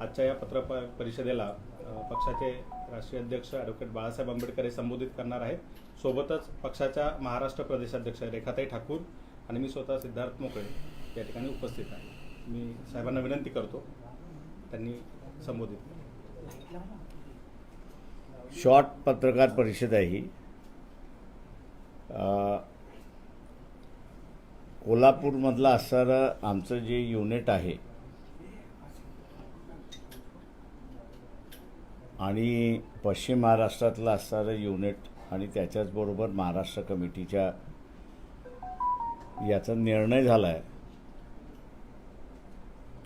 आजच्या या पत्र परिषदेला पक्षाचे राष्ट्रीय अध्यक्ष ॲडव्होकेट बाळासाहेब आंबेडकर हे संबोधित करणार आहेत. सोबतच पक्षाच्या महाराष्ट्र प्रदेशाध्यक्ष रेखाताई ठाकूर आणि मी स्वतः सिद्धार्थ मोकळे या ठिकाणी उपस्थित आहे. मी साहेबांना विनंती करतो त्यांनी संबोधित शॉर्ट पत्रकार परिषद आहे ही. कोल्हापूरमधला कोल्हापूरमधलं असणारं आमचं जे युनिट आहे आणि पश्चिम महाराष्ट्रातलं असणारं युनिट आणि त्याच्याचबरोबर महाराष्ट्र कमिटीच्या याचा निर्णय झाला आहे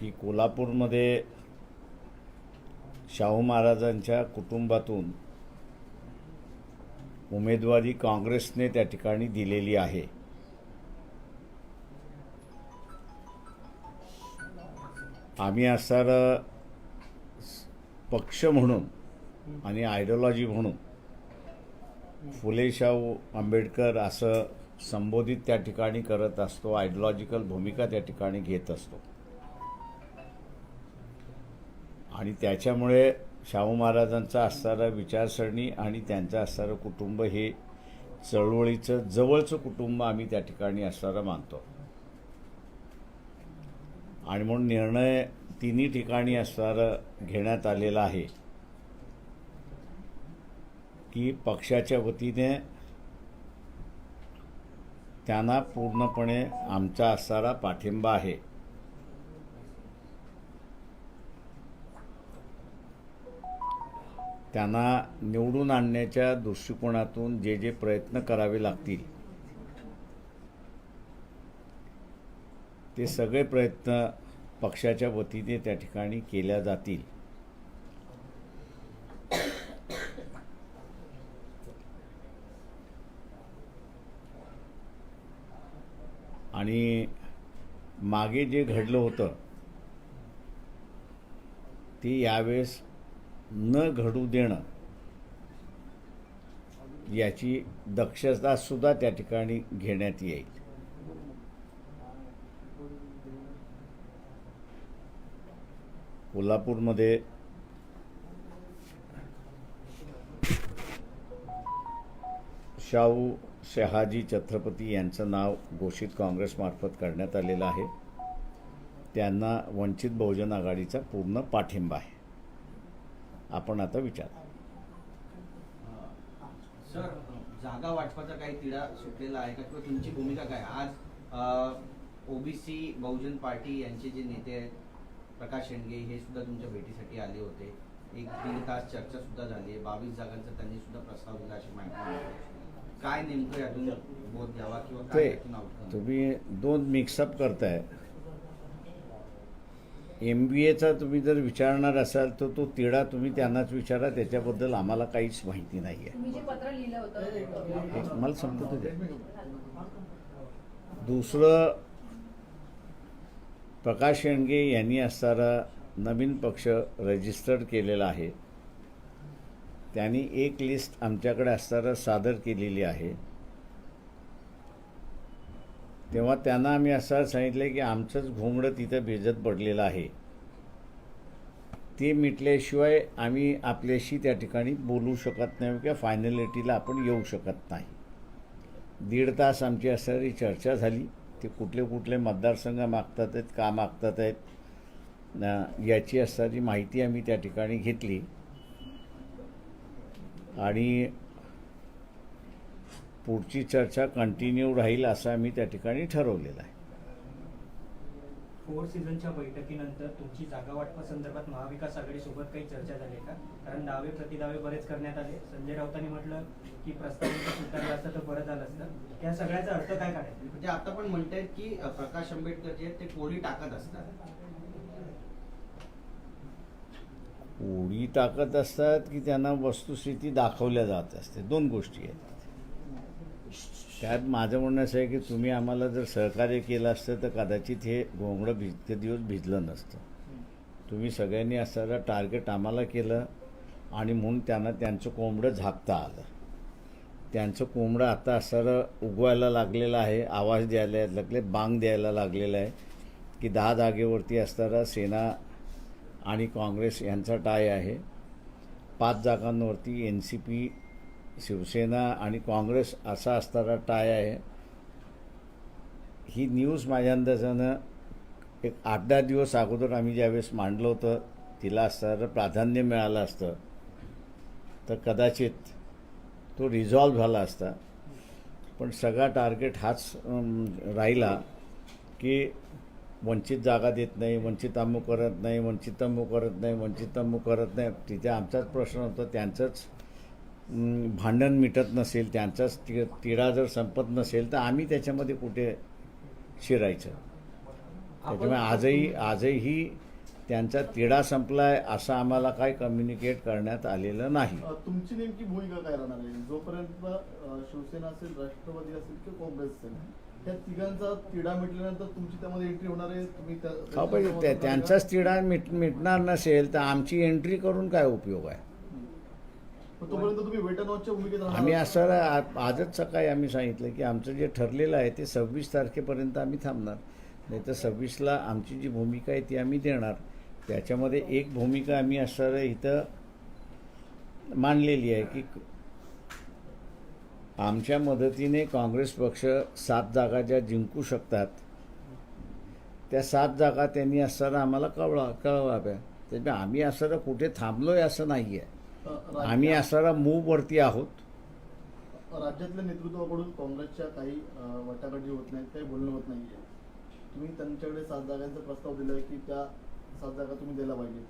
की कोल्हापूरमध्ये शाहू महाराजांच्या कुटुंबातून उमेदवारी काँग्रेसने त्या ठिकाणी दिलेली आहे. आम्ही असणारं पक्ष म्हणून आणि आयडिओलॉजी म्हणून. फुले शाहू आंबेडकर असं संबोधित त्या ठिकाणी करत असतो आयडिओलॉजिकल भूमिका त्या ठिकाणी घेत असतो. आणि त्याच्यामुळे शाहू महाराजांचा असणारा विचारसरणी आणि त्यांचं असणारं कुटुंब हे चळवळीचं जवळचं कुटुंब आम्ही त्या ठिकाणी असणारं मानतो. आणि म्हणून निर्णय तिन्ही ठिकाणी असणारं घेण्यात आलेला आहे. की पक्षाच्या वतीने त्यांना पूर्णपणे आमचा असणारा पाठिंबा आहे. त्यांना निवडून आणण्याच्या दृष्टिकोनातून जे जे प्रयत्न करावे लागतील ते सगळे प्रयत्न पक्षाच्या वतीने त्या ठिकाणी केल्या जातील आणि मागे जे घडलं होतं ते यावेळेस न घडू देणं याची दक्षता सुद्धा त्या ठिकाणी घेण्यात येईल. कोल्हापूरमध्ये शाहू शहाजी छत्रपती यांचं नाव घोषित काँग्रेसमार्फत करण्यात आलेलं आहे. त्यांना वंचित बहुजन आघाडीचा पूर्ण पाठिंबा आहे. आपण आता विचार. सर जागा वाटपाचा काही तिढा सुटलेला आहे का? किंवा तुमची भूमिका काय? आज ओबीसी बहुजन पार्टी यांचे जे नेते आहेत प्रकाश शेंडगे हे सुद्धा तुमच्या भेटीसाठी आले होते. एक दीड तास चर्चा सुद्धा झाली आहे. बावीस जागांचा त्यांनी सुद्धा प्रस्ताव दिला अशी माहिती काय नेमकं यातून बोध घ्यावा किंवा काय ते यातून outcome? तुम्ही दोन मिक्सअप करताय. एम बी एचा तुम्ही जर विचारणार असाल तर तो तिढा तुम्ही त्यांनाच विचारा. त्याच्याबद्दल आम्हाला काहीच माहिती नाही आहे तुम्ही जे पत्र लिहिलं होतं एक मला संपत द्या दुसरं प्रकाश शेंडगे यांनी असणारा नवीन पक्ष रजिस्टर्ड केलेला आहे. त्यांनी एक लिस्ट आमच्याकडे असताना सादर केलेली आहे. तेव्हा त्यांना आम्ही असं सांगितलं की आमचंच घोंगडं तिथं भिजत पडलेलं आहे. ते मिटल्याशिवाय आम्ही आपल्याशी त्या ठिकाणी बोलू शकत नाही किंवा फायनलिटीला आपण येऊ शकत नाही. दीड तास आमची असणारी चर्चा झाली. ते कुठले कुठले मतदारसंघ मागतात आहेत का मागतात आहेत याची असणारी माहिती आम्ही त्या ठिकाणी घेतली. आणि पुढची चर्चा कंटिन्यू राहील असं आम्ही त्या ठिकाणी ठरवलेलं आहे. फोर सीझनच्या बैठकीनंतर तुमची जागा वाटपासंदर्भात महाविकास आघाडीसोबत काही चर्चा झाली का? कारण दावे प्रतिदावे बरेच करण्यात आले. संजय राऊतांनी म्हटलं की प्रस्ताव जर स्वीकारला असतं तर बरं झालं असतं. त्या सगळ्याचा अर्थ काय काढायचा? म्हणजे आता पण म्हणतायत की प्रकाश आंबेडकर जे आहेत ते कोळी टाकत असतात. उडी टाकत असतात की त्यांना वस्तुस्थिती दाखवल्या जात असते. दोन गोष्टी आहेत. त्यात माझं म्हणणं असं आहे की तुम्ही आम्हाला जर सहकार्य केलं असतं तर कदाचित हे घोंगडं भिजते दिवस भिजलं नसतं. तुम्ही सगळ्यांनी असणारं टार्गेट आम्हाला केलं आणि म्हणून त्यांना त्यांचं कोंबडं झाकता आलं. त्यांचं कोंबडं आता असणारं उगवायला लागलेलं आहे आवाज द्यायला लागले बांग द्यायला लागलेला आहे की दहा जागेवरती असणारा सेना आणि काँग्रेस यांचा टाय आहे. पाच जागांवरती एन सी पी शिवसेना आणि काँग्रेस असा असणारा टाय आहे. ही न्यूज माझ्या अंदाजानं एक आठ दहा दिवस अगोदर आम्ही ज्यावेळेस मांडलं होतं तिला असणारं प्राधान्य मिळालं असतं. तर कदाचित तो रिझॉल्व झाला असता. पण सगळा टार्गेट हाच राहिला की वंचित जागा देत नाही वंचित अमुक करत नाही वंचित अमुक करत नाही वंचित अमुक करत नाही. तिथे आमचाच प्रश्न होता त्यांचंच अम, भांडण मिटत नसेल त्यांचाच ति तिढा जर संपत नसेल तर आम्ही त्याच्यामध्ये कुठे शिरायचं? त्याच्यामुळे आजही आजही त्यांचा तिढा संपलाय असं आम्हाला काय कम्युनिकेट करण्यात आलेलं नाही. तुमची नेमकी भूमिका काय राहणार आहे? जोपर्यंत शिवसेना असेल राष्ट्रवादी असेल किंवा काँग्रेस असेल? या तिघांचा तिढा मिटल्यानंतर तुमची त्यामध्ये एंट्री होणार आहे. तुम्ही त्या- पाहिजे त्या- त्यांचाच तिढा मिट मिटणार नसेल तर आमची एंट्री करून काय उपयोग आहे? मग तोपर्यंत तुम्ही वेट अँड वॉचच्या भूमिकेत राहणार आम्ही? असं आ- आजच सकाळी आम्ही सांगितलं की आमचं जे ठरलेलं आहे ते सव्वीस तारखेपर्यंत आम्ही थांबणार. नाही तर सव्वीसला आमची जी भूमिका आहे ती आम्ही देणार. त्याच्यामध्ये एक भूमिका आम्ही असं इथं मांडलेली आहे की आमच्या मदतीने काँग्रेस पक्ष सात जागा ज्या जिंकू शकतात त्या सात जागा त्यांनी असताना आम्हाला कळवा कळवाव्या त्याच्यामुळे आम्ही असताना कुठे थांबलोय असं नाही आहे आम्ही असताना मूववरती आहोत. राज्यातल्या नेतृत्वाकडून काँग्रेसच्या काही वटाकडी वाटाघाटी होत नाहीत काही बोलणं होत नाहीये. तुम्ही त्यांच्याकडे सात जागांचा प्रस्ताव दिलाय की त्या सात जागा तुम्ही द्यायला पाहिजे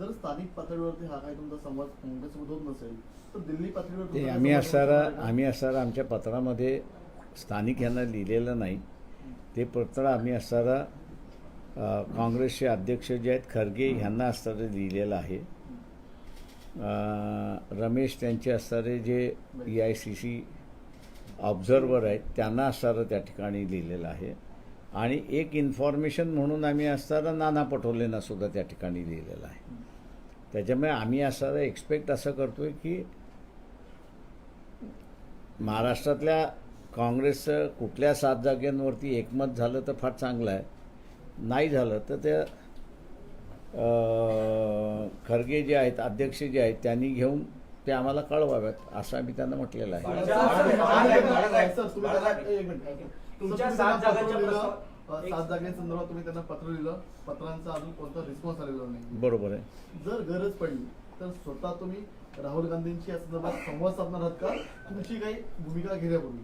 जर स्थानिक पातळीवरती हा काही तुमचा संवाद काँग्रेससोबत होत नसेल तर दिल्ली पातळीवर ते आम्ही असणारा? आम्ही असणारा आमच्या पत्रामध्ये स्थानिक यांना लिहिलेलं नाही. ते पत्र आम्ही असणारा काँग्रेसचे अध्यक्ष जे आहेत खरगे ह्यांना असणारे लिहिलेलं आहे. रमेश त्यांचे असणारे जे E I C C observer आहेत त्यांना असणारं त्या ठिकाणी लिहिलेलं आहे. आणि एक इन्फॉर्मेशन म्हणून आम्ही असणारा नाना पटोलेंना सुद्धा त्या ठिकाणी लिहिलेलं आहे. त्याच्यामुळे आम्ही असं एक्सपेक्ट असं करतो आहे की महाराष्ट्रातल्या काँग्रेसचं कुठल्या सात जागांवरती एकमत झालं तर फार चांगलं आहे. नाही झालं तर त्या खरगे जे आहेत अध्यक्ष जे आहेत त्यांनी घेऊन ते आम्हाला कळवाव्यात असं आम्ही त्यांना म्हटलेलं आहे. सात जागांसंदर्भात तुम्ही त्यांना पत्र लिहिलं. पत्रांचा अजून कोणता रिस्पॉन्स आलेला नाही. बरोबर आहे. जर गरज पडली तर स्वतः तुम्ही राहुल गांधींची या संदर्भात संवाद साधणार आहात का? तुमची काही भूमिका घेण्यापूर्वी.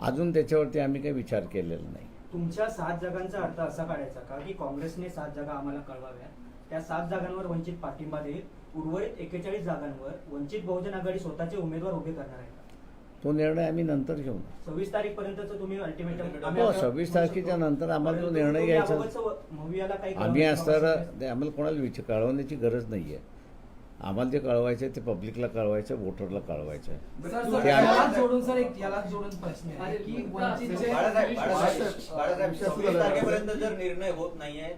अजून त्याच्यावरती आम्ही काही विचार केलेला नाही. तुमच्या सात जागांचा अर्थ असा काढायचा का की काँग्रेसने सात जागा आम्हाला कळवाव्या त्या सात जागांवर वंचित पाठिंबा देईल. उर्वरित एकेचाळीस जागांवर वंचित बहुजन आघाडी स्वतःचे उमेदवार उभे करणार आहे का? तो निर्णय आम्ही नंतर घेऊ. सव्वीस तारीख तुम्ही अल्टिमेटम हो सव्वीस तारखेच्या नंतर आम्हाला जो निर्णय घ्यायचा. आम्ही ते आम्हाला कोणाला विचार कळवण्याची गरज नाही आहे आम्हाला जे कळवायचं आहे ते पब्लिकला कळवायचं आहे वोटरला कळवायचं आहे ते आम्ही- बाळासाहेब सव्वीस. तारखेपर्यंत जर निर्णय होत नाहीये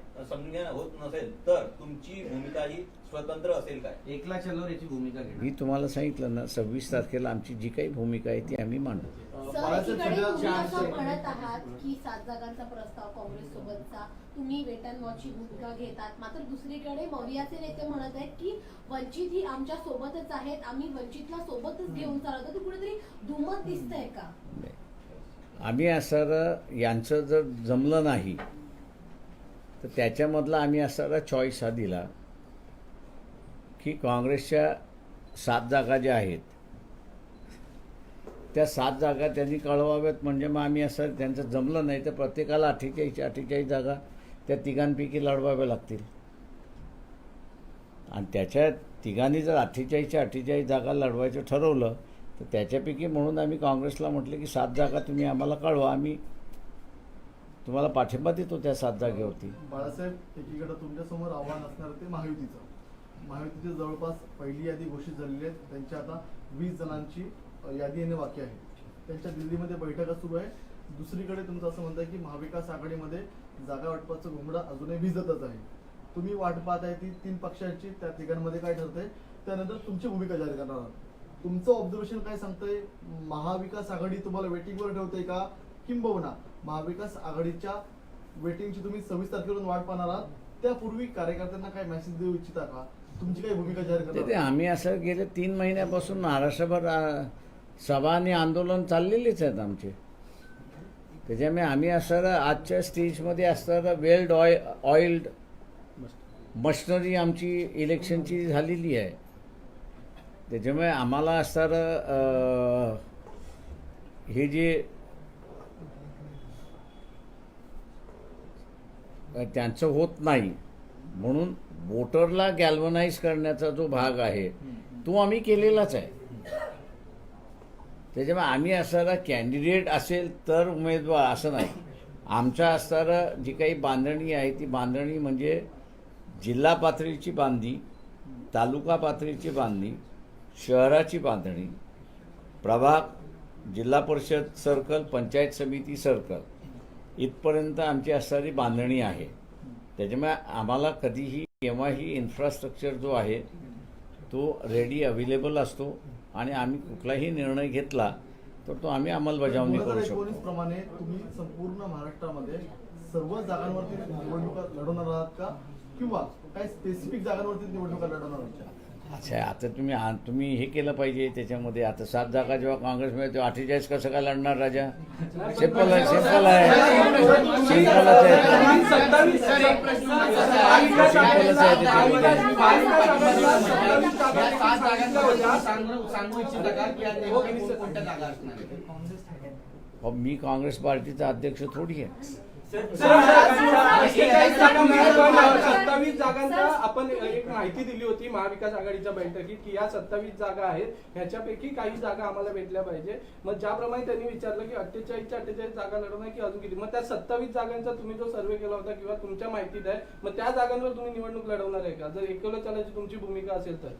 होत नसेल तर तुमची भूमिका ही स्वतंत्र असेल काय? एकला चलो याची भूमिका घेणार. मी तुम्हाला सांगितलं ना सव्वीस तारखेला आमची जी काही भूमिका आहे ती आम्ही मांडू. सर एकीकडे तुम्ही असं म्हणत आहात की सात जागांचा प्रस्ताव काँग्रेस सोबतचा तुम्ही वेट अँड वॉचची भूमिका घेतात. मात्र दुसरीकडे मवियाचे नेते म्हणत आहेत की वंचित ही आमच्या सोबतच आहेत आम्ही वंचितला सोबतच घेऊन चालवतो ते कुठेतरी दुमत दिसतंय का? आम्ही असं यांचं जर जमलं नाही तर त्याच्यामधला आम्ही असारा चॉईस हा दिला की काँग्रेसच्या सात जागा ज्या आहेत त्या सात जागा त्यांनी कळवाव्यात म्हणजे मग आम्ही असं त्यांचं जमलं नाही तर प्रत्येकाला अठ्ठेचाळीस अठ्ठेचाळीस जागा त्या तिघांपैकी लढवाव्या लागतील. आणि त्याच्या तिघांनी जर अठ्ठेचाळीसच्या अठ्ठेचाळीस जागा लढवायचं ठरवलं तर त्याच्यापैकी म्हणून आम्ही काँग्रेसला म्हटलं की सात जागा तुम्ही आम्हाला कळवा आम्ही तुम्हाला पाठिंबा देतो त्या सात जागेवरती बाळासाहेब एकीकडे तुमच्यासमोर आव्हान असणार ते महायुतीचं. महायुतीची जवळपास पहिली यादी घोषित झालेली आहे. त्यांच्या आता वीस जणांची यादी येणे बाकी आहे. त्यांच्या दिल्लीमध्ये बैठका सुरू आहे. दुसरीकडे तुमचं असं म्हणतं की महाविकास आघाडीमध्ये जागा वाटपाचं घुमडा अजूनही भिजतच आहे. तुम्ही वाट पाहत आहे ती तीन पक्षांची त्या तिघांमध्ये काय ठरतंय? त्यानंतर तुमची भूमिका जाहीर करणार आहात. तुमचं ऑब्झर्वेशन काय सांगतंय? महाविकास आघाडी तुम्हाला वेटिंगवर ठेवते का? किंबहुना महाविकास आघाडीच्या वेटिंगची तुम्ही सव्वीस तारखेवरून वाट पाहणार आहात. त्यापूर्वी कार्यकर्त्यांना काय मेसेज देऊ इच्छिता का? तुमची काही भूमिका जाहीर ते ते करणार आम्ही असं गेले तीन महिन्यापासून महाराष्ट्रभर सभा आणि आंदोलन चाललेलेच आहेत आमचे. त्याच्यामुळे आम्ही असणारं आजच्या स्टेजमध्ये असणारं वेल्ड ऑइ ऑइल्ड मशनरी आमची इलेक्शनची झालेली आहे. त्याच्यामुळे आम्हाला असणारं हे जे त्यांचं होत नाही म्हणून वोटरला गॅल्वनाइज करण्याचा जो भाग आहे तो आम्ही केलेलाच आहे. त्याच्यामुळे आम्ही असणारा कॅन्डिडेट असेल तर उमेदवार असं नाही. आमच्या असणारा जी काही बांधणी आहे ती बांधणी म्हणजे जिल्हा पातळीची बांधणी तालुका पातळीची बांधणी शहराची बांधणी प्रभाग जिल्हा परिषद सर्कल पंचायत समिती सर्कल इथपर्यंत आमची असणारी बांधणी आहे. त्याच्यामुळे आम्हाला कधीही केव्हाही इन्फ्रास्ट्रक्चर जो आहे तो रेडी अवेलेबल असतो. आणि आम्ही कुठलाही निर्णय घेतला तर तो आम्ही अंमलबजावणी करू शकतो प्रमाणे तुम्ही संपूर्ण महाराष्ट्रामध्ये सर्व जागांवरती निवडणुका लढवणार आहात का किंवा काही स्पेसिफिक जागांवरती निवडणुका लढवणार आहात का? अच्छा आता तुम्ही आ- तुम्ही हे केलं पाहिजे त्याच्यामध्ये आता सात जागा जेव्हा काँग्रेस मिळेल तेव्हा अठ्ठेचाळीस कसं काय लढणार राजा? सिंपल आहे सिंपल आहे. सिंपलच आहे. सिंपलच आहे. अहो, मी काँग्रेस पार्टीचा अध्यक्ष थोडी आहे. सत्तावीस जागांचा आपण एक माहिती दिली होती महाविकास आघाडीच्या बैठकीत की या सत्तावीस जागा आहेत. ह्याच्यापैकी काही जागा आम्हाला भेटल्या पाहिजे. मग ज्याप्रमाणे त्यांनी विचारलं की अठ्ठेचाळीसच्या अठ्ठेचाळीस जागा लढवणार की अजून किती? मग त्या सत्तावीस जागांचा तुम्ही जो सर्वे केला होता किंवा तुमच्या माहितीत आहे मग त्या जागांवर तुम्ही निवडणूक लढवणार आहे का? जर एकवलं चालायची तुमची भूमिका असेल तर.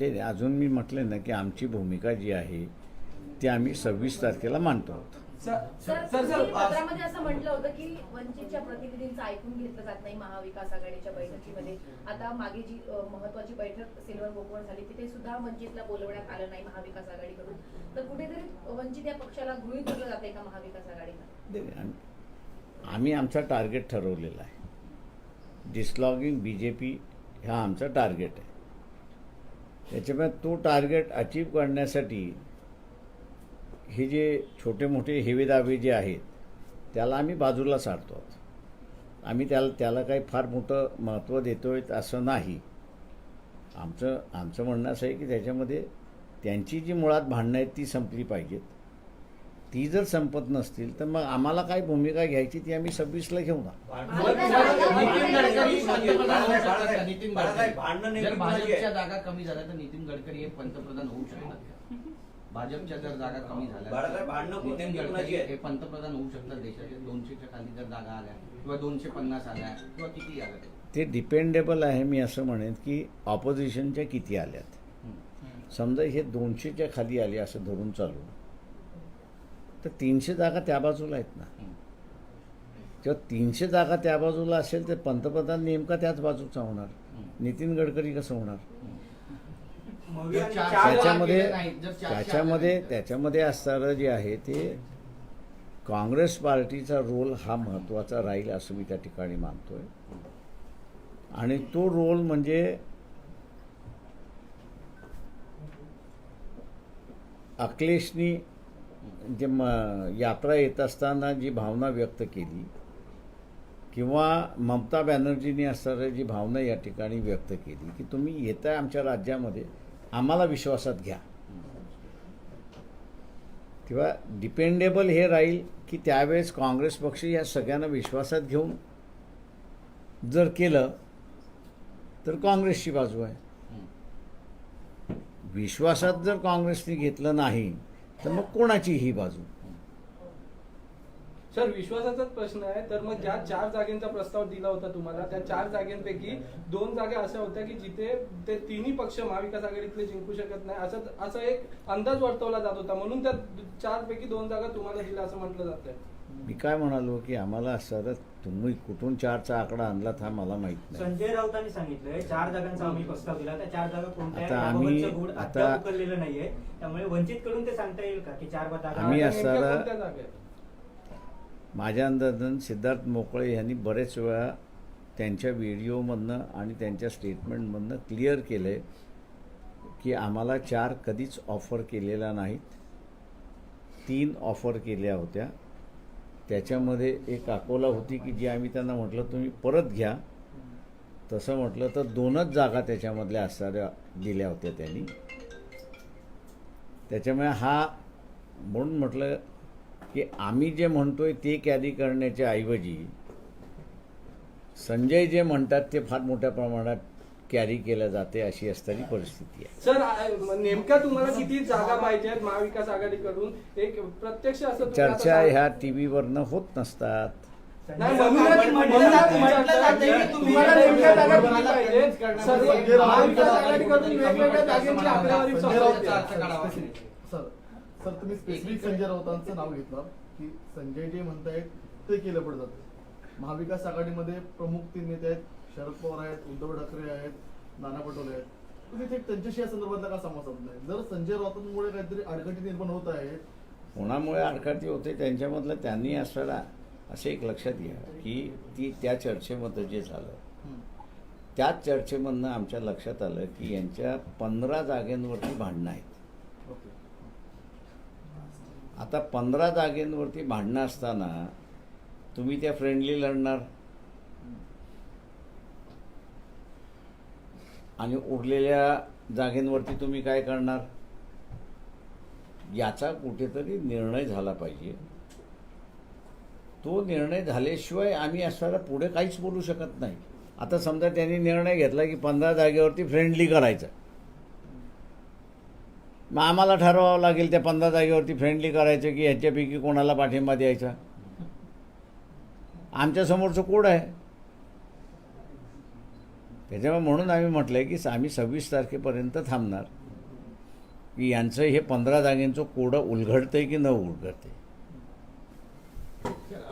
ते अजून मी म्हटले ना की आमची भूमिका जी आहे ती आम्ही सव्वीस तारखेला मांडतो. सर सर सर तुम्ही पत्रामध्ये असं म्हटलं होतं की वंचितच्या प्रतिनिधींचं ऐकून घेतलं जात नाही महाविकास आघाडीच्या बैठकीमध्ये. आता मागे जी महत्वाची बैठक सिल्वर गोकवण झाली तिथे सुद्धा वंचितला बोलवण्यात आलं नाही महाविकास आघाडीकडून. तर कुठेतरी वंचित या पक्षाला गृहीत धरलं जाते का महाविकास आघाडीला आम्ही- आम्ही आमचा टार्गेट ठरवलेला आहे. डिसलॉगिंग बी जे पी हा आमचा टार्गेट आहे. त्याच्यामुळे तो टार्गेट अचीव करण्यासाठी हे जे छोटे मोठे हेवेदावे जे आहेत त्याला आम्ही बाजूला सारतो आहोत आम्ही त्याला त्याला काही फार मोठं महत्त्व देतो आहे असं नाही आमचं आमचं म्हणणं असं आहे की त्याच्यामध्ये त्यांची जी मुळात भांडणं आहेत ती संपली पाहिजेत ती जर संपत नसतील तर मग आम्हाला काय भूमिका घ्यायची ती आम्ही सव्वीसला घेऊ ना नितीन गडकरी जागा कमी झाल्या तर नितीन गडकरी हे पंतप्रधान होऊ शकतात भाजपच्या जर जागा कमी झाल्या? हे पंतप्रधान होऊ शकतात देशाच्या दोनशेच्या खाली जर जागा आल्या किंवा दोनशे पन्नास आल्या किंवा किती आल्या. ते. डिपेंडेबल आहे मी असं म्हणेन की ऑपोजिशनच्या किती आल्यात. समजा हे दोनशेच्या खाली आले असं धरून चालू. तर तीनशे जागा त्या बाजूला आहेत ना. जेव्हा तीनशे जागा त्या बाजूला असेल तर पंतप्रधान नेमका त्याच बाजूचा होणार. नितीन गडकरी कसं होणार? त्याच्यामध्ये त्याच्यामध्ये त्याच्यामध्ये असणारं जे आहे ते काँग्रेस पार्टीचा रोल हा महत्त्वाचा राहील असं मी त्या ठिकाणी मानतोय. आणि तो रोल म्हणजे अखिलेशनी जे म यात्रा येत असताना जी भावना व्यक्त केली किंवा ममता बॅनर्जींनी असणारी जी भावना या ठिकाणी व्यक्त केली की तुम्ही येताय आमच्या राज्यामध्ये आम्हाला विश्वासात घ्या. किंवा डिपेंडेबल हे राहील की त्यावेळेस काँग्रेस पक्ष या सगळ्यांना विश्वासात घेऊन जर केलं तर काँग्रेसची बाजू आहे. विश्वासात जर काँग्रेसने घेतलं नाही तर मग कोणाची ही बाजू. सर विश्वासाचाच प्रश्न आहे. तर मग ज्या चार जागेंचा प्रस्ताव दिला होता तुम्हाला त्या चार जागेंपैकी दोन जागा अशा होत्या की जिथे ते तिन्ही पक्ष महाविकास आघाडीतले जिंकू शकत नाही असं असं एक अंदाज वर्तवला जात होता. म्हणून त्या चार पैकी दोन जागा तुम्हाला दिल्या असं म्हटलं जात आहे. मी काय म्हणालो की आम्हाला असं तुम्ही कुठून चारचा आकडा आणलात हा मला माहीत नाही. संजय राऊतांनी सांगितलंय चार जागांचा आम्ही प्रस्ताव दिला. त्या चार जागा कोणत्या आम्ही- आता- उकललेलं नाहीये. त्यामुळे वंचित कडून ते सांगता येईल का की चार जागा आम्ही आता नेमक्या असणारा- कोणत्या जागा आहेत? माझ्या अंदाजानं सिद्धार्थ मोकळे यांनी बरेच वेळा त्यांच्या व्हिडिओमधनं आणि त्यांच्या स्टेटमेंटमधनं क्लिअर केलं आहे की आम्हाला चार कधीच ऑफर केलेला नाहीत. तीन ऑफर केल्या होत्या. त्याच्यामध्ये एक अकोला होती की जी आम्ही त्यांना म्हटलं तुम्ही परत घ्या. तसं म्हटलं तर दोनच जागा त्याच्यामधल्या असणाऱ्या दिल्या होत्या त्यांनी. त्याच्यामुळे हा म्हणून म्हटलं की आम्ही जे म्हणतोय ते कॅरी करण्याच्या ऐवजी संजय जे म्हणतात ते फार मोठ्या प्रमाणात कॅरी केलं जाते अशी असणारी परिस्थिती आहे. सर नेमक्या तुम्हाला किती जागा पाहिजे महाविकास आघाडीकडून? एक प्रत्यक्ष असं चर्चा ह्या टी व्हीवरनं होत नसतात. वेगवेगळ्या सर तुम्ही स्पेसिफिक संजय राऊतांचं नाव घेतलं की संजय जे म्हणतायत ते केलं पडत जातं. महाविकास आघाडीमध्ये प्रमुख तीन नेते आहेत शरद पवार आहेत उद्धव ठाकरे आहेत नाना पटोले आहेत. तुम्ही ते त्यांच्याशी या संदर्भातला का संवाद साधत नाही जर संजय राऊतांमुळे काहीतरी अडचणी निर्माण होत आहेत कोणामुळे आडकाठी होते त्यांच्यामधलं त्यांनी असलेला असं एक लक्षात घ्या की ती त्या चर्चेमध्ये जे झालं. त्याच चर्चेमधनं आमच्या लक्षात आलं की यांच्या पंधरा जागेंवरती भांडणं आहेत. आता पंधरा जागेंवरती भांडणं असताना तुम्ही त्या फ्रेंडली लढणार. आणि उरलेल्या जागेंवरती तुम्ही काय करणार? याचा कुठेतरी निर्णय झाला पाहिजे. तो निर्णय झाल्याशिवाय आम्ही असताना पुढे काहीच बोलू शकत नाही. आता समजा त्यांनी निर्णय घेतला की पंधरा जागेवरती फ्रेंडली करायचं. मग आम्हाला ठरवावं लागेल त्या पंधरा जागेवरती फ्रेंडली करायचं की ह्याच्यापैकी कोणाला पाठिंबा द्यायचा. आमच्यासमोरचं कोड आहे? त्याच्यामुळे म्हणून आम्ही म्हटलं की आम्ही सव्वीस तारखेपर्यंत थांबणार. की यांचं हे पंधरा जागेंचं कोडं उलगडतंय की न उलगडतंय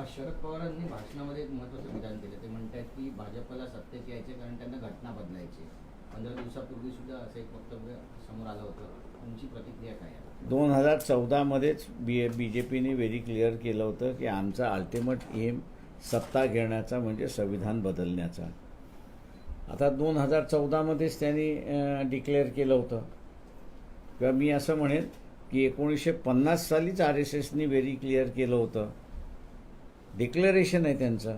शरद पवारांनी भाषणामध्ये एक महत्वाचं विधान केलं. ते म्हणतात की भाजपला सत्तेत यायचे कारण त्यांना घटना बदलायची पंधरा दिवसापूर्वी सुद्धा असं एक वक्तव्य समोर आलं होतं. तुमची प्रतिक्रिया काय दोन हजार चौदामध्येच बी बी जे पीने व्हेरी क्लिअर केलं होतं की आमचा अल्टिमेट एम सत्ता घेण्याचा म्हणजे संविधान बदलण्याचा. आता दोन हजार चौदामध्येच त्यांनी डिक्लेअर केलं होतं. किंवा मी असं म्हणेन की एकोणीसशे पन्नास सालीच आर एस एसनी व्हेरी क्लिअर केलं होतं. डिक्लेरेशन आहे त्यांचं.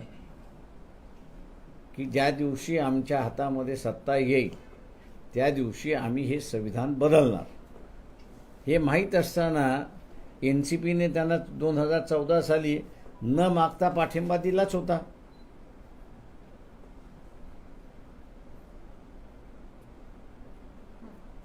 की ज्या दिवशी आमच्या हातामध्ये सत्ता येईल त्या दिवशी आम्ही हे संविधान बदलणार. हे माहीत असताना एन सी पीने त्यांना दोन हजार चौदा साली न मागता पाठिंबा दिलाच होता.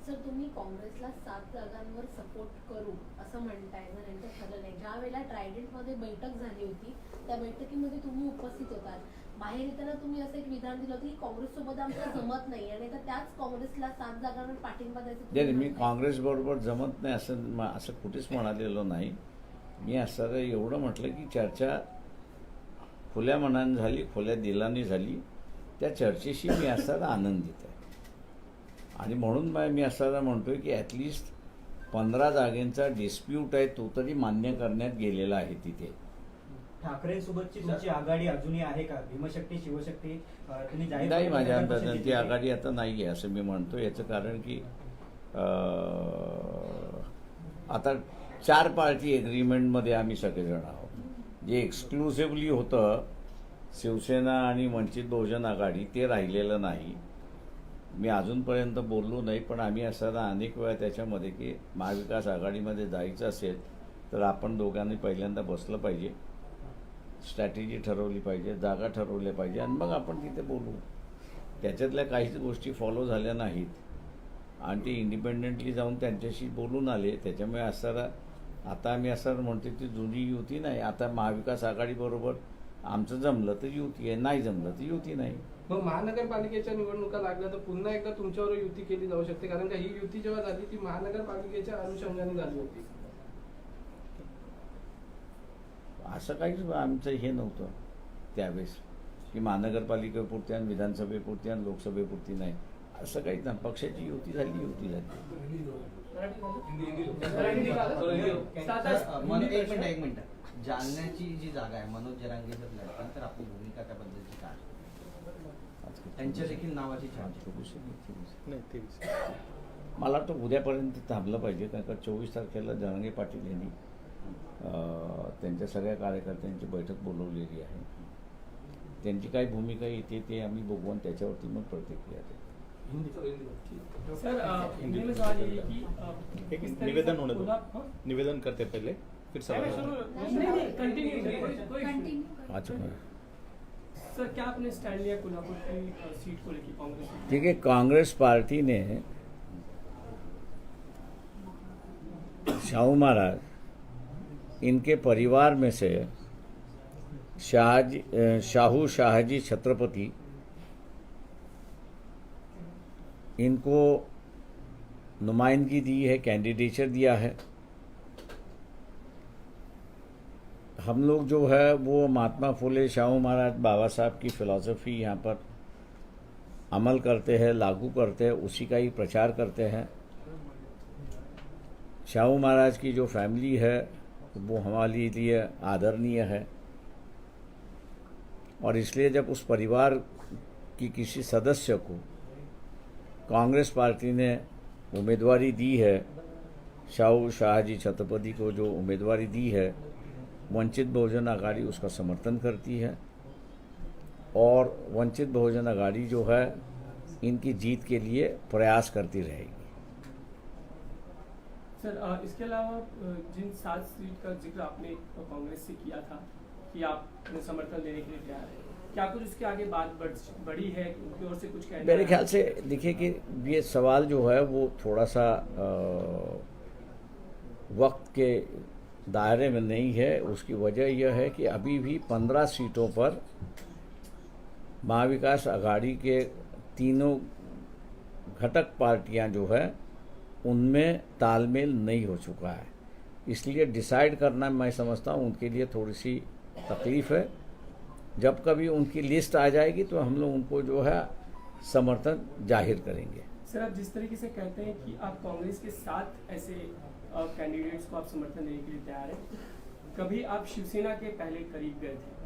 सर तुम्ही काँग्रेसला सात जागांवर सपोर्ट करू असं म्हणताय. जर यांचं ठरलं नाही. ज्या वेळेला ट्रायडेंटमध्ये बैठक झाली होती त्या बैठकीमध्ये तुम्ही उपस्थित होतात. बाहेर येताना तुम्ही असं एक विधान दिलं होतं की काँग्रेस सोबत आमचं जमत नाही आणि आता त्याच काँग्रेसला सात जागांवर पाठिंबा द्यायचं मी म्हणताय. काँग्रेसबरोबर जमत नाही असं असं कुठेच म्हणालेलो नाही. मी असं एवढं म्हटलं की चर्चा खुल्या मनाने झाली खुल्या दिलाने झाली. त्या चर्चेशी मी असताना आनंदित आहे. आणि म्हणून मी असताना म्हणतोय की ॲटलिस्ट पंधरा जागेंचा डिस्प्यूट आहे तो तरी मान्य करण्यात गेलेला आहे तिथे. ठाकरेंसोबतची तुमची आघाडी अजूनही आहे का? भीमशक्ती शिवशक्ती तुम्ही जाहीर नाही माझ्या परिषदेत ती. आघाडी आता नाही आहे असं मी म्हणतो याचं कारण की आता चार पार्टी एग्रीमेंटमध्ये आम्ही सगळेजण आहोत. जे एक्सक्लुसिव्हली होतं शिवसेना आणि वंचित बहुजन आघाडी ते राहिलेलं नाही. मी अजूनपर्यंत बोललो नाही पण आम्ही असताना अनेक वेळा त्याच्यामध्ये की महाविकास आघाडीमध्ये जायचं असेल तर आपण दोघांनी पहिल्यांदा बसलं पाहिजे. स्ट्रॅटेजी ठरवली पाहिजे जागा ठरवल्या पाहिजे आणि मग आपण तिथे बोलू. त्याच्यातल्या काहीच गोष्टी फॉलो झाल्या नाहीत. आणि ते इंडिपेंडेंटली जाऊन त्यांच्याशी बोलून आले. त्याच्यामुळे असताना आता आम्ही असं म्हणतो ती जुनी युती नाही. आता महाविकास आघाडीबरोबर आमचं जमलं तर युती आहे. नाही जमलं तर युती नाही. मग महानगरपालिकेच्या निवडणुका लागल्या तर पुन्हा एकदा तुमच्यावर युती केली जाऊ शकते. कारण का ही युती जेव्हा झाली ती महानगरपालिकेच्या अनुषंगाने झाली होती. असं काहीच आमचं हे नव्हतं त्यावेळेस. की महानगरपालिकेपुरती आणि विधानसभेपुरती आणि लोकसभेपुरती नाही. असं काहीच नाही. पक्षाची युती झाली युती झाली. एक मिनिट एक मिनिट. जालन्याची जी जागा आहे मनोज जरांगे जर लढतील तर आपली भूमिका त्याबद्दलची काय? त्यांच्या देखील नावाची मला वाटतं उद्यापर्यंत थांबलं पाहिजे कारण का चोवीस तारखेला जरांगे पाटील यांनी त्यांच्या सगळ्या कार्यकर्त्यांची बैठक बोलवलेली आहे. त्यांची काय भूमिका येते ते आम्ही बघू आणि त्याच्यावरती मग प्रतिक्रिया तरीके निवेदन से होने दो खुला- हाँ? निवेदन करते पहले फिर सर क्या आपने स्टैंड लिया कोल्हापुर की अ, सीट को लेकर कांग्रेस की? ठीक है कांग्रेस पार्टी ने शाहू महाराज इनके परिवार में से शाहजी शाहू शाहजी छत्रपति इनको नुमाइंदगी दी है कैंडिडेचर दिया है। हम लोग जो है वो महात्मा फुले शाहू महाराज बाबा साहब की फिलॉसफी यहाँ पर अमल करते हैं लागू करते हैं उसी का ही प्रचार करते हैं। शाहू महाराज की जो फैमिली है वो हमारे लिए आदरणीय है। और इसलिए जब उस परिवार की किसी सदस्य को कांग्रेस पार्टी ने उम्मीदवारी दी है, शाहू शाहजी छत्रपति को जो उम्मीदवारी दी है, वंचित बहुजन अघाड़ी उसका समर्थन करती है। और वंचित बहुजन अघाड़ी जो है, इनकी जीत के लिए प्रयास करती रहेगी। सर इसके अलावा जिन सात सीट का जिक्र आपने कांग्रेस से किया था कि आप समर्थन देने के लिए तैयार है क्या कुछ उसके आगे बात बढ़- है उनकी ओर से कुछ कहना मेरे? ख्याल से देखिए कि ये सवाल जो है वो थोड़ा सा वक्त के दायरे में नहीं है उसकी वजह यह है कि अभी भी पंद्रह सीटों पर महाविकास अघाड़ी के तीनों घटक पार्टियां जो है उनमें तालमेल नहीं हो चुका है। इसलिए डिसाइड करना मैं समझता हूँ, उनके लिए थोड़ी सी तकलीफ़ है। जब कभी उनकी लिस्ट आ जाएगी तो हम लोग उनको जो है समर्थन ज़ाहिर करेंगे। सर, आप जिस तरीके से कहते हैं कि आप कांग्रेस के साथ ऐसे कैंडिडेट्स को आप समर्थन देने के लिए तैयार हैं, कभी आप शिवसेना के पहले करीब गए थे?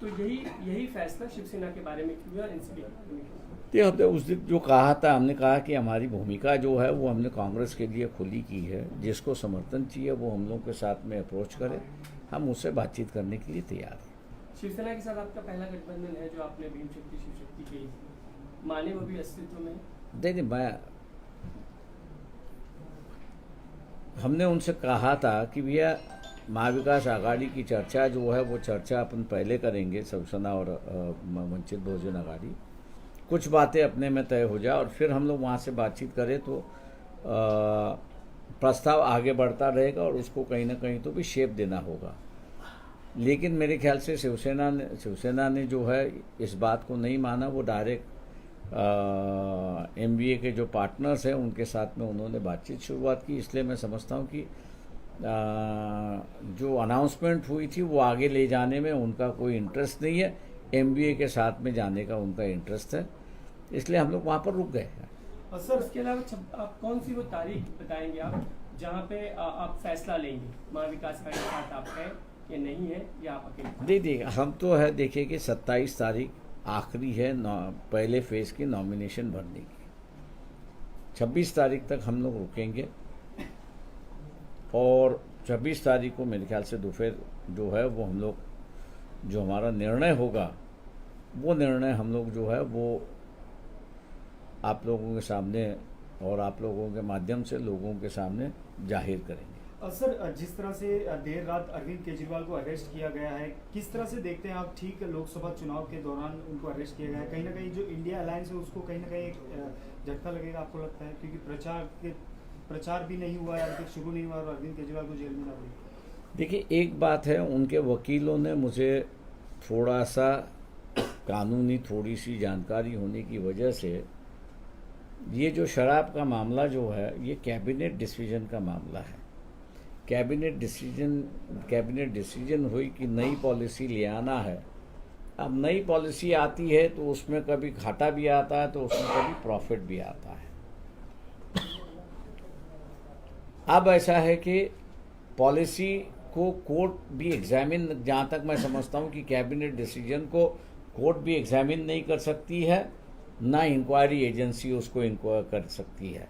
तो यही यही फैसला शिवसेना के बारे में क्यों एनसीपी हमने उस दिन जो कहा था हमने कहा कि हमारी भूमिका जो है वो हमने कांग्रेस के लिए खुली की है। जिसको समर्थन चाहिए वो हम लोग के साथ में अप्रोच करें। हम उससे बातचीत करने के लिए तैयार हैं। शिवसेना के साथ आपका पहला गठबंधन है जो आपने भीम शक्ति शिव शक्ति कही माने वो भी अस्तित्व में? नहीं नहीं मैं हमने उनसे कहा था कि भैया महाविकास आघाड़ी की चर्चा जो है वो चर्चा अपन पहले करेंगे शिवसेना और वंचित बहुजन आघाड़ी। कुछ बातें अपने में तय हो जाए और फिर हम लोग वहाँ से बातचीत करें तो आ, प्रस्ताव आगे बढ़ता रहेगा और उसको कहीं ना कहीं तो भी शेप देना होगा। लेकिन मेरे ख्याल से शिवसेना ने शिवसेना ने जो है इस बात को नहीं माना। वो डायरेक्ट एम के जो पार्टनर्स हैं उनके साथ में उन्होंने बातचीत शुरुआत की। इसलिए मैं समझता हूँ कि जो अनाउंसमेंट हुई थी वो आगे ले जाने में उनका कोई इंटरेस्ट नहीं है। एमबीए के साथ में जाने का उनका इंटरेस्ट है। इसलिए हम लोग वहाँ पर रुक गए हैं। और सर उसके अलावा आप कौन सी वो तारीख बताएँगे आप जहाँ पे आ, आप फैसला लेंगे? महाविकास के साथ आप है या नहीं है या आप अकेले? नहीं देखिए हम तो है देखिए कि 27 तारीख आखिरी है पहले फ़ेज़ की नॉमिनेशन भरने की। 26 तारीख तक हम लोग रुकेंगे। और 26 तारीख को मेरे ख्याल से दोपहर जो है वो हम लोग जो हमारा निर्णय होगा वो निर्णय हम लोग जो है वो आप लोगों के सामने और आप लोगों के माध्यम से लोगों के सामने जाहिर करेंगे। सर जिस तरह से देर रात अरविंद केजरीवाल को अरेस्ट किया गया है किस तरह से देखते हैं आप ठीक लोकसभा चुनाव के दौरान उनको अरेस्ट किया गया है? कहीं ना कहीं जो इंडिया अलायंस है उसको कहीं ना कहीं एक झटका लगेगा आपको लगता है? क्योंकि प्रचार के प्रचार भी नहीं हुआ है शुरू नहीं हुआ और अरविंद केजरीवाल को जेल में ना देखिए, एक बात है, उनके वकीलों ने मुझे थोड़ा सा कानूनी थोड़ी सी जानकारी होने की वजह से ये जो शराब का मामला जो है, ये कैबिनेट डिसीज़न का मामला है। कैबिनेट डिसीज़न कैबिनेट डिसीज़न हुई कि नई पॉलिसी ले आना है। अब नई पॉलिसी आती है तो उसमें कभी घाटा भी आता है तो उसमें कभी प्रॉफिट भी आता है। अब ऐसा है कि पॉलिसी को कोर्ट भी एग्जामिन जहाँ तक मैं समझता हूँ कि कैबिनेट डिसीज़न को कोर्ट भी एग्जामिन नहीं कर सकती है, ना इंक्वायरी एजेंसी उसको इंक्वायर कर सकती है।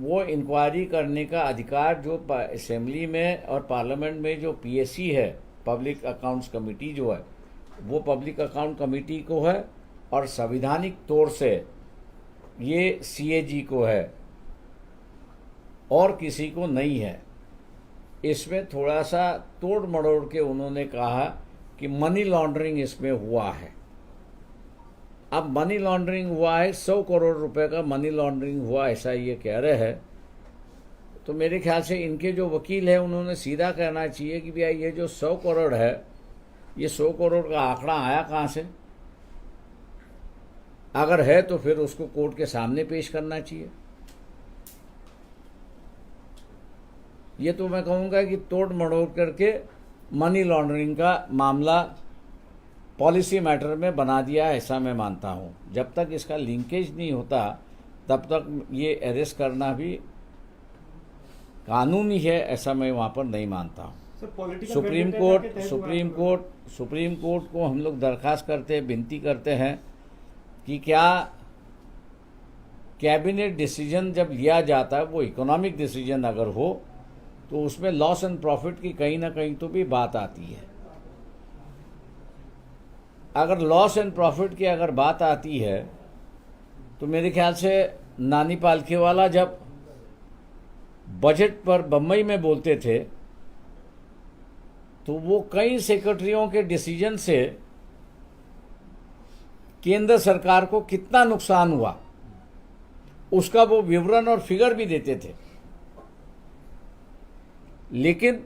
वो इंक्वायरी करने का अधिकार जो असेंबली में और पार्लियामेंट में जो पीएससी है पब्लिक अकाउंट्स कमेटी जो है, वो पब्लिक अकाउंट कमेटी को है और संविधानिक तौर से ये सीएजी को है। और किसी को नहीं है। इसमें थोड़ा सा तोड़ मड़ोड़ के उन्होंने कहा कि मनी लॉन्ड्रिंग इसमें हुआ है। अब मनी लॉन्ड्रिंग हुआ है, सौ करोड़ रुपए का मनी लॉन्ड्रिंग हुआ, ऐसा ये कह रहे हैं। तो मेरे ख्याल से इनके जो वकील है, उन्होंने सीधा कहना चाहिए कि भैया, ये जो सौ करोड़ है, ये सौ करोड़ का आंकड़ा आया कहाँ से? अगर है तो फिर उसको कोर्ट के सामने पेश करना चाहिए। ये तो मैं कहूँगा कि तोड़ मड़ोड़ करके मनी लॉन्ड्रिंग का मामला पॉलिसी मैटर में बना दिया है, ऐसा मैं मानता हूँ। जब तक इसका लिंकेज नहीं होता तब तक ये अरेस्ट करना भी कानूनी है ऐसा मैं वहाँ पर नहीं मानता हूँ। Supreme court supreme court supreme court को हम लोग दरखास्त करते हैं विनती करते हैं कि क्या कैबिनेट डिसीज़न जब लिया जाता है वो इकोनॉमिक डिसीज़न अगर हो तो उसमें लॉस एंड प्रॉफिट की कहीं ना कहीं तो भी बात आती है। अगर लॉस एंड प्रॉफिट की अगर बात आती है तो मेरे ख्याल से नानी पालखे वाला जब बजट पर बम्बई में बोलते थे तो वो कई सेक्रेटरियों के डिसीज़न से केंद्र सरकार को कितना नुकसान हुआ, उसका वो विवरण और फिगर भी देते थे। लेकिन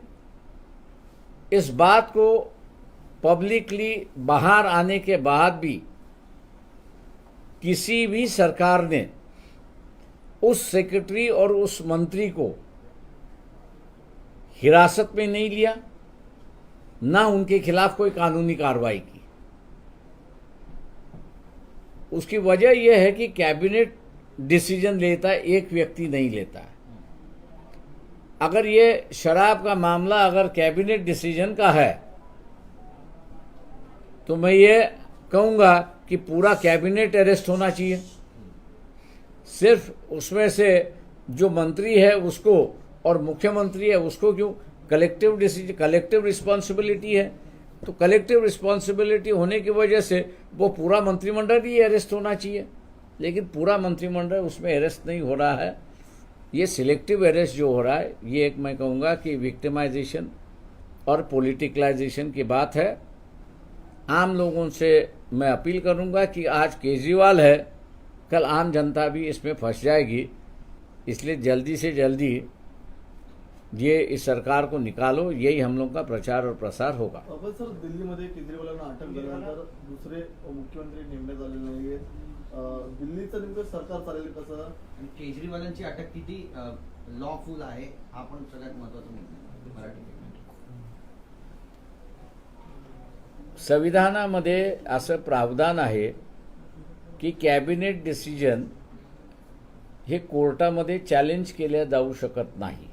इस बात को पब्लिकली बाहर आने के बाद भी किसी भी सरकार ने उस सेक्रेटरी और उस मंत्री को हिरासत में नहीं लिया, ना उनके खिलाफ कोई कानूनी कार्रवाई की। उसकी वजह यह है कि कैबिनेट डिसीज़न लेता है एक व्यक्ति नहीं लेता। है अगर ये शराब का मामला अगर कैबिनेट डिसीज़न का है तो मैं ये कहूँगा कि पूरा कैबिनेट अरेस्ट होना चाहिए। सिर्फ़ उसमें से जो मंत्री है उसको और मुख्यमंत्री है उसको क्यों? कलेक्टिव डिसीज़न कलेक्टिव रिस्पॉन्सिबिलिटी है। तो कलेक्टिव रिस्पॉन्सिबिलिटी होने की वजह से वो पूरा मंत्रिमंडल ही अरेस्ट होना चाहिए। लेकिन पूरा मंत्रिमंडल उसमें अरेस्ट नहीं हो रहा है। ये सिलेक्टिव अरेस्ट जो हो रहा है, ये एक मैं कहूँगा कि विक्टिमाइजेशन और पॉलिटिकलाइजेशन की बात है। आम लोगों से मैं अपील करूँगा कि आज केजरीवाल है, कल आम जनता भी इसमें फंस जाएगी। इसलिए जल्दी से जल्दी ये इस सरकार को निकालो, यही हम लोग का प्रचार और प्रसार होगा। सर दिल्लीमध्ये केजरीवालांना अटक झाल्यानंतर दुसरे मुख्यमंत्री दिल्लीचं नेमकं सरकार चालेल कसं? आणि केजरीवालांची अटक किती लॉफुल आहे हा पण सगळ्यात महत्त्वाचा मुद्दा आहे मराठी संविधानामध्ये असं प्रावधान आहे की कॅबिनेट डिसिजन हे कोर्टामध्ये चॅलेंज केल्या जाऊ शकत नाही.